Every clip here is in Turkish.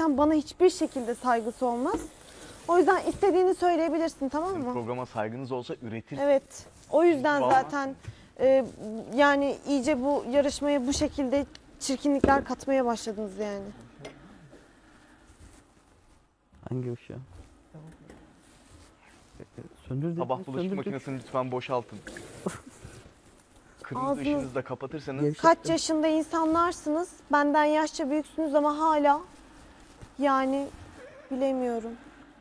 gerçekten bana hiçbir şekilde saygısı olmaz. O yüzden istediğini söyleyebilirsin tamam Sizin mı? programa saygınız olsa üretir. Evet. O yüzden Vallahi. zaten e, yani iyice bu yarışmaya bu şekilde çirkinlikler katmaya başladınız yani. Hangi ışığı? Söndür Sabah dedim, bulaşık söndürdük. makinesini lütfen boşaltın. Kırmızı ışığınızı da kapatırsanız Kaç yaşında insanlarsınız. Benden yaşça büyüksünüz ama hala yani bilemiyorum.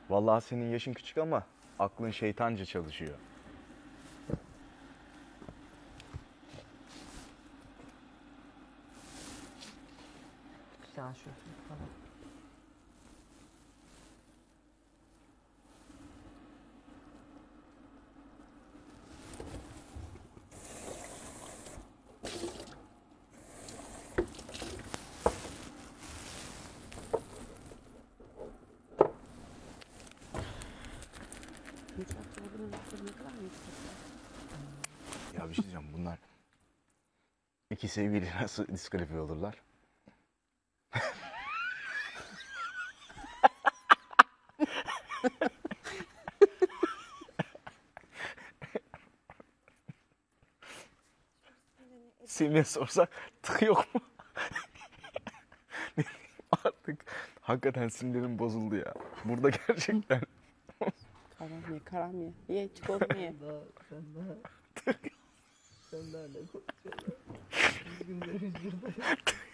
Vallahi senin yaşın küçük ama aklın şeytanca çalışıyor. Güzel şu. Ya bir şey diyeceğim bunlar iki sevgili nasıl diskalifiye olurlar? Semih'e sorsak tık yok mu? Artık hakikaten sinirlerim bozuldu ya. Burada gerçekten Karam ye, karam ye. Ye, çikolata ye. Daha sen daha. sen daha ne konuşuyorsun? Biz günler yüzyılda.